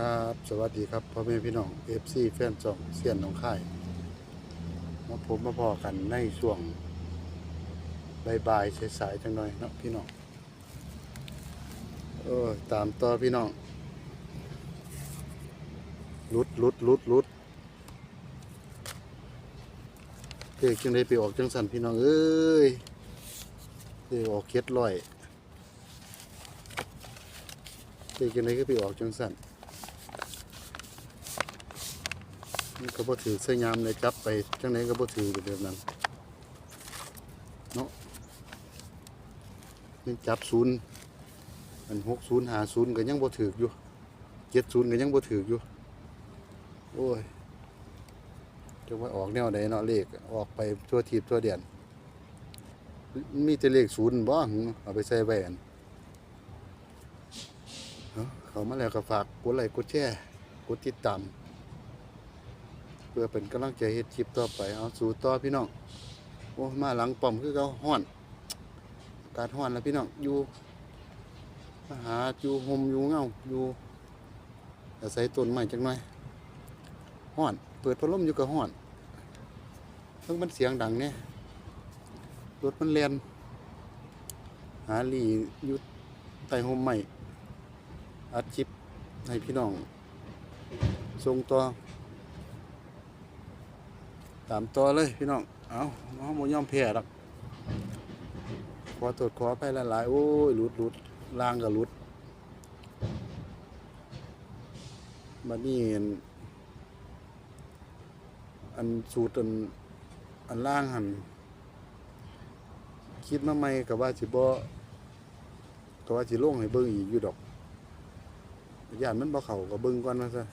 ครับ สวัสดีครับพ่อแม่พี่น้องเอฟซีแฟนจองเสียนหนองค่ายมาพบมาพอกันในช่วงบ่ายๆสายๆจังหน่อยเนาะพี่น้องเออตามต่อพี่น้องลุดลุดลุดลุดเด็กจังได้ไปออกจังสันพี่น้องเอ้ยเด็กออกเคล็ดลอยเด็กจังได้ก็ไปออกจังสัน มันก็บ่ถือใส่ยามเลยจับไปจังไหนก็บ่ถือแบบนั้นเนาะมันจับศูนย์อันหกศูนย์หาศูนย์ก็ยังบ่ถืออยู่เจ็ดศูนย์ก็ยังบ่ถืออยู่โอ้ยจะว่าออกแนวใดเนาะเลขออกไปทั่วทีบทั่วเดียนมีแต่เลขศูนย์บ่หึเอาไปใส่ไว้อันเนาะเขามาแล้วก็ฝากกดไลค์กดแชร์กดติดตาม พื่อเป็นกำลังใจเฮ็ดคลิปต่อไปเอาสู่ต่อพี่น้องโอ้มาหลังป้อมคือเขาห้อนอากาศห้อนแล้วพี่น้องอยู่มาหาอยู่หมอยู่เงาอยู่อาศัยต้นไม้จังหน่อยห้อน เปิดพัดลมอยู่กับห้อนเพิ่งมันเสียงดังเนี่ยรถมันเลียนหาหลีอยู่ใต้ห่มไม้อัดคลิปให้พี่น้องส่งต่อ ตามตัวเลยพี่น้อง เอาน้องโมย่อมแพ้หรอกขอตรวจขอไปหลายๆ โอ้ยหลุดหลุดล่างก็หลุดบัดนี้อันสูตรอันอันล่างหัน คิดมาใหม่กับว่าสิบ่กับว่าสิลงให้เบิ่งอีกอยู่ดอกย่านมันบ่เข้าก็เบิ่งก่อนว่าซะ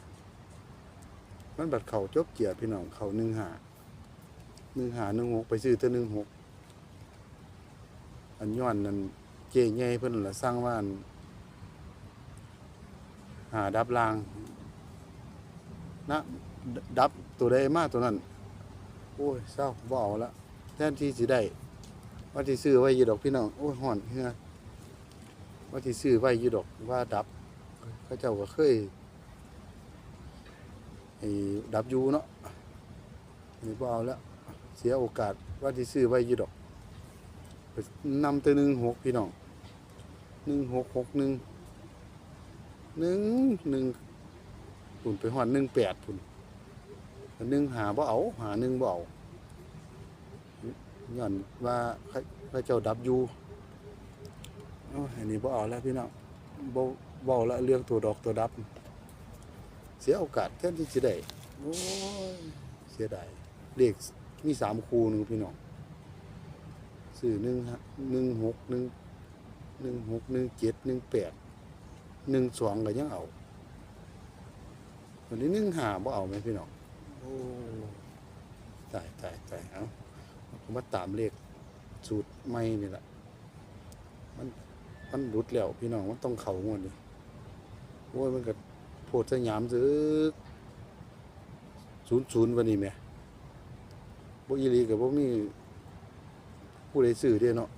มันบัดเข้าจบเกียรติพี่น้องเข้าหนึ่งหา หนึ่งหาหนึ่งหกไปซื้อตัวหนึ่งหกอันย้อนนั่นเจ๊ใหญ่เพิ่นละสร้างว่าอันหาดับรางนะดับตัวใดมาตัวนั้น โอ้ยเศร้าบ่เอาละแทนที่สิได้ว่าที่ซื้อไว้ยู่ดอกพี่น้องโอ้ยห่อนเฮือว่าที่ซื้อไว้ยู่ดอกว่าดับเขาเจ้าก็เคยไอ้ดับยูเนาะนี่บ่เอาแล้ว เสียโอกาสว่าที่ซื้อไว้ยี่ดอกนำตัวหนึ่งหกพี่น้องหนึ่งหกหกหนึ่งหนึ่งหนึ่งปุ่นไปหอดหนึ่งแปดปุ่นหนึ่งหาบ่เอาหาหนึ่งบ่เอาย้อนว่าเขาเจ้าดับอยูโอ้ยอันนี้บ่เอาแล้วพี่น้องบ่บ่เอาแล้วเรื่องตัวดอกตัวดับ เสียโอกาสแทนที่จะได้โอ้ยเสียดายเลข มีสามคูนึงพี่น้องสื่อหนึ่งหนึ่งหกหนึ่งหนึ่งหกหนึ่งเจ็ดหนึ่งแปดหนึ่งสองก็ยังเอาวันนี้หนึ่งหาบ่เอาไหมพี่น้องโอ้ตายตายตายเอาผมว่าตามเลขสูตรไม่นี่แหละมันมันรุดแล้วพี่น้องมันต้องเข่างวดนี่โอ้ยมันก็โพดสยามซื้อศูนย์ศูนย์วันนี้แหม บ่อีหลีกับบ่มีผู้ใดซื้อเด้เนาะ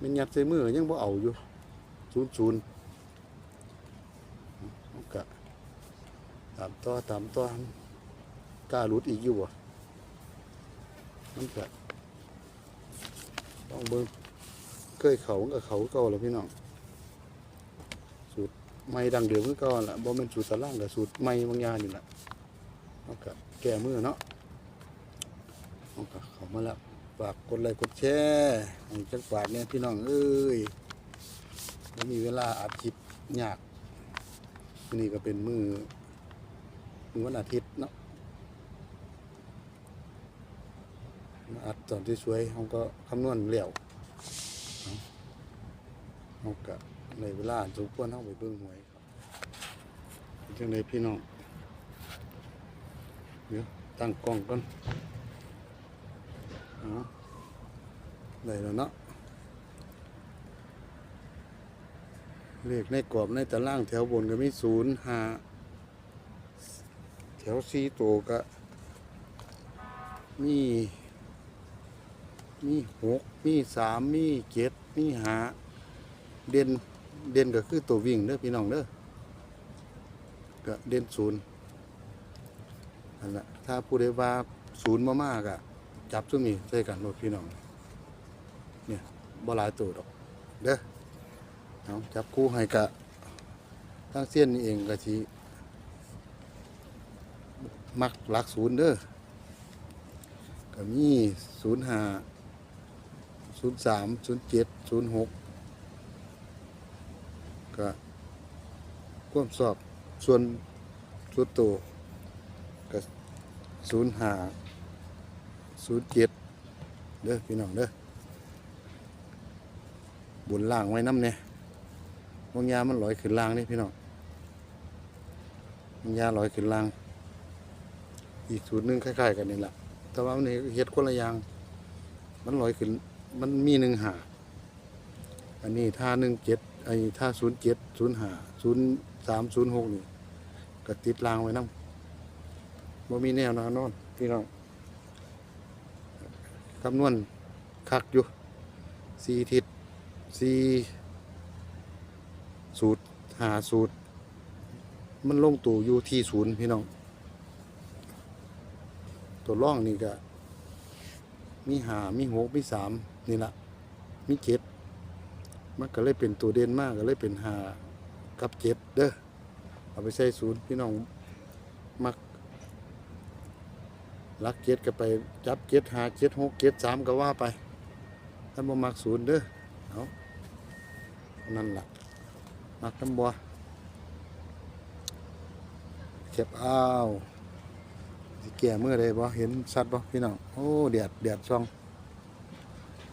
มันยัดใส่มือยังบ่เอาอยู่ศูนย์ศูนย์กะตามต่อตามต่อกล้าหลุดอีกอยู่บ่มันกะต้องเบิ่งเคยเขากับเขาเก่าแล้วพี่น้องสูตรไม่ดังเดิมคือเก่าละบ่แม่นสูตรตะล่างกับสูตรใหม่บางยางนี่ละเอากะแก้มือเนาะ เอาก็เข้ามาแล้วฝากกดไลค์กดแชร์ให้จักฝากเนี่ยพี่น้องเอ้ยไม่มีเวลาอัดคลิปยากนี่ก็เป็นมือมือวันอาทิตย์เนาะมาอัดตอนที่สวยเขาก็คำนวณเหลี่ยวเขาก็ในเวลาสมควรเขาไปเบิ่งหวยครับเป็นจังไดพี่น้องเดี๋ยวตั้งกล้องก่อน ได้แล้วเนาะเลขในกรอบในตารางแถวบนก็มีศูนย์ห้าแถวสี่ตัวก็มีมีหกมีสามมีเจ็ดมีหาเด่นเด่นก็คือตัววิ่งเด้อพี่น้องเด้อก็เด่นศูนย์นั่นแหละถ้าผู้ใดว่าศูนย์มามากอะ จับซุ่มนี้ใส่กันรถพี่น้อง เนี่ยบ่หลายตัวดอก เด้อเอาจับคู่ให้กะทั้งเส้นนี่เองก็สิมักหลักศูนย์เด้อก็มีศูนย์ห้าศูนย์สามศูนย์เจ็ดศูนย์หกก็ความสอบส่วนส่วนตัวก็ศูนย์ห้า ศูนย์เจ็ดเด้อพี่น้องเด้อบนล่างไว้น้ำเนี่ยบางยามันลอยขึ้นล่างนี่พี่น้องบางยาลอยขึ้นล่าง อีกสูตรหนึงคล้ายๆกันนี่แหละแต่ว่ามันนี่เฮ็ดคนละอย่าง มันลอยขึ้น มันมีหนึ่งหาอันนี้ท่าหนึ่งเจ็ดไอ้ท่าศูนย์เจ็ดศูนย์หาศูนย์สามศูนย์หกนี่ก็ติดล่างไว้น้ำบ่มีแนวนอนอนพี่น้อง คำนวณคักอยู่สี่ทิศสี่สูตรหาสูตร มันลงตัวอยู่ที่ศูนย์พี่น้อง ตัวร่องนี่ก็ มีหามีหกมีสามนี่ละมีเจ็ดมันก็เลยเป็นตัวเด่นมากก็เลยเป็นหากับเจ็ดเด้อเอาไปใส่ศูนย์พี่น้องมัก รักเจ็ดก็ไปจับเจ็ดหาเจ็ดหกเจ็ดสามก็ว่าไปถ้านบ่มักศูนย์เด้อเอานั่นหละมักน้ำบัวเก็บอ้าวแก่เมื่อใดบ่เห็นสัตว์บ่พี่น้องโอ้เดียดเดียดช่อง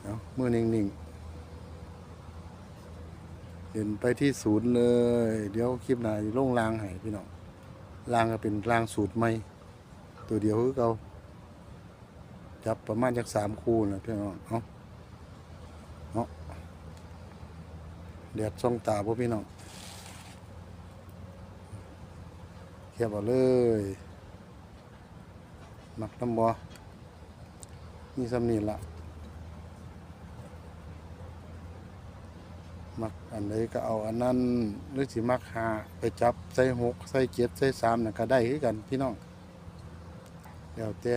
เอามือนิ่งๆเห็นไปที่ศูนย์เลย เดี๋ยวคลิปหน้าสิลงรางให้พี่น้องรางก็เป็นรางสูตรใหม่ตัวเดียวคือเก่า จับประมาณจากสามคูนะพี่น้องเอาแดดส่องตาพวกพี่น้องเทียบเอาเลยหมักน้ำบอนี่สำนีละมักอันใดก็เอาอันนั้นหรือสิมักหาไปจับใส่หกใส่เจ็ดใส่สามน่ะก็ได้คือกันพี่น้องแล้วแต่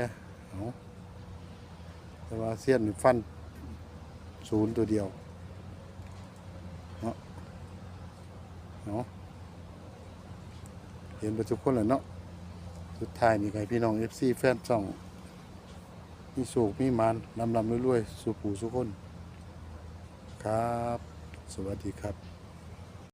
เอา แต่ว่าเสี้ยนมีฟันศูนย์ตัวเดียวเนาะเห็นไปทุกคนแหละเนาะสุดท้ายนี่ไงพี่น้องเอฟซีแฟนจ่องมีสูกมีมานลำลำรวยๆสู่ปู่สุคน ครับ สวัสดีครับ